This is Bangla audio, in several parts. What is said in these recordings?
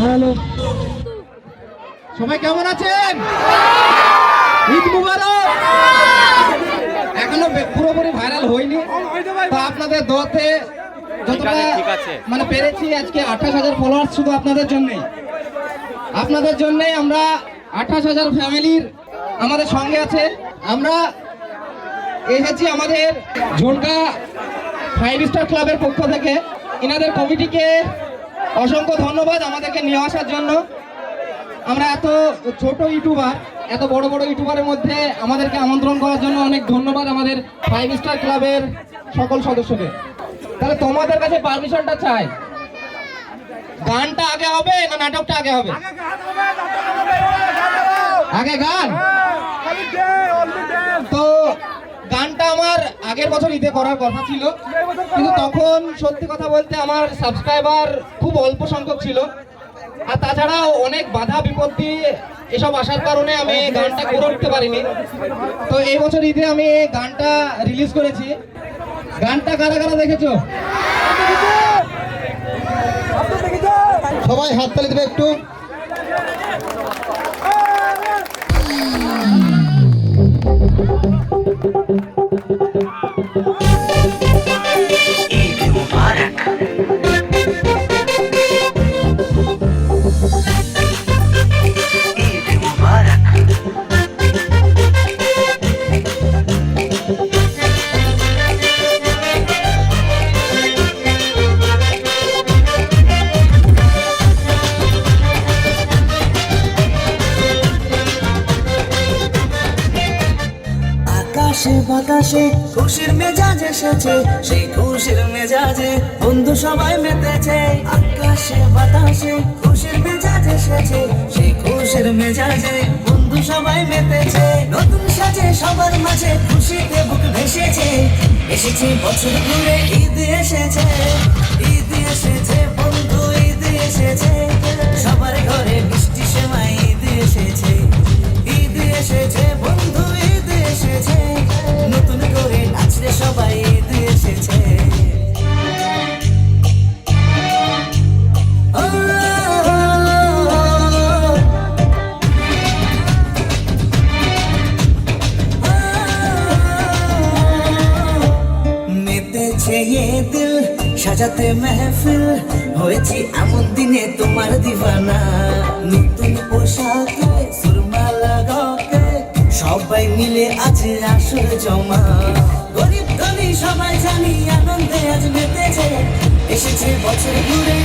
হ্যালো সবাই কেমন আছেন? ঈদ মুবারক। এখনও পুরোপুরি ভাইরাল হয়নি। তো আপনাদের দোয়াতে যতটা। মানে পেরেছি আজকে আঠাশ হাজার ফলোয়ার্স শুধু আপনাদের জন্যই। আপনাদের জন্যই আমরা আঠাশ হাজার ফ্যামিলির আমাদের সঙ্গে আছে। আমরা এসেছি আমাদের ঝোনকা ফাইভ স্টার ক্লাবের পক্ষ থেকে। এনাদের কমিটিকে অসংখ্য ধন্যবাদ আমাদেরকে নিয়ে আসার জন্য। আমরা এত ছোট ইউটিউবার এত বড় বড় ইউটিউবারের মধ্যে আমাদেরকে আমন্ত্রণ করার জন্য অনেক ধন্যবাদ আমাদের ফাইভ স্টার ক্লাবের সকল সদস্যকে। তাহলে তোমাদের কাছে পারমিশনটা চাই। গানটা আগে হবে না নাটকটা আগে হবে? আগে গান তো গানটা আমার আগের বছর ঈদে করার কথা ছিল। কিন্তু তখন সত্যি কথা বলতে আমার সাবস্ক্রাইবার খুব অল্প সংখ্যক ছিল। আর তাছাড়াও অনেক বাধা বিপত্তি এসব আসার কারণে আমি গানটা করে উঠতে পারিনি। তো এই বছর ঈদে আমি গানটা রিলিজ করেছি। গানটা কারা কারা দেখেছ? সবাই হাততালি দেবে একটু। আকাশে বাতাসে খুশির মেজাজ এসেছে। সেই খুশির মেজাজে বন্ধু সবাই মেতেছে। আকাশে, বাতাসে খুশির মেজাজ এসেছে। সেই খুশির মেজাজে বন্ধু সবাই মেতেছে। নতুন সাজে সবার মাঝে খুশিতে বুক ভেসেছে। এসেছে বছর ঘুরে ঈদ এসেছে। ঈদ এসেছে বন্ধু, ঈদ এসেছে। সবার দিল, সাজাতে মেহফিল, হয়েছি এমন দিনে তোমার দিবানা। নতুন পোশাকে সুরমা লাগাকে, সবাই মিলে আজ আসর জমা। গরিব ধনী সবাই জানি আনন্দে আজ মেতেছে। এসেছে বছর ঘুরে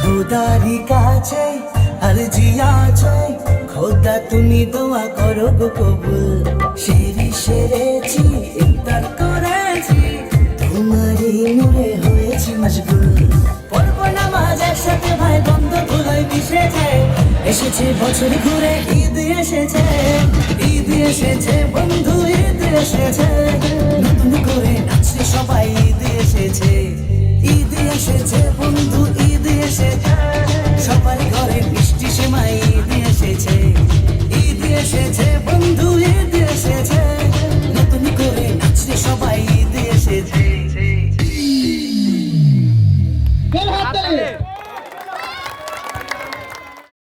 খোদারি কাছে আর জিয়া চাই খোদা তুমি দোয়া করো গো কবুল। সেরি সেরেছি ইফতার করেছি, তোমারই নূরে হয়েছি মশগুল। পড়ব নামাজের সাথে ভাই বন্ধ ধুলোয় মিশেছে এসেছে বছর ঘুরে, ঈদ এসেছে ঈদ এসেছে, বন্ধু, ঈদ এসেছে। এসেছে বন্ধু, ঈদ এসেছে। সবার ঘরে মিষ্টি সেমাই ঈদ এসেছে। ঈদ এসেছে বন্ধু, ঈদ এসেছে। নতুন করে নাচছে সবাই, ঈদ এসেছে।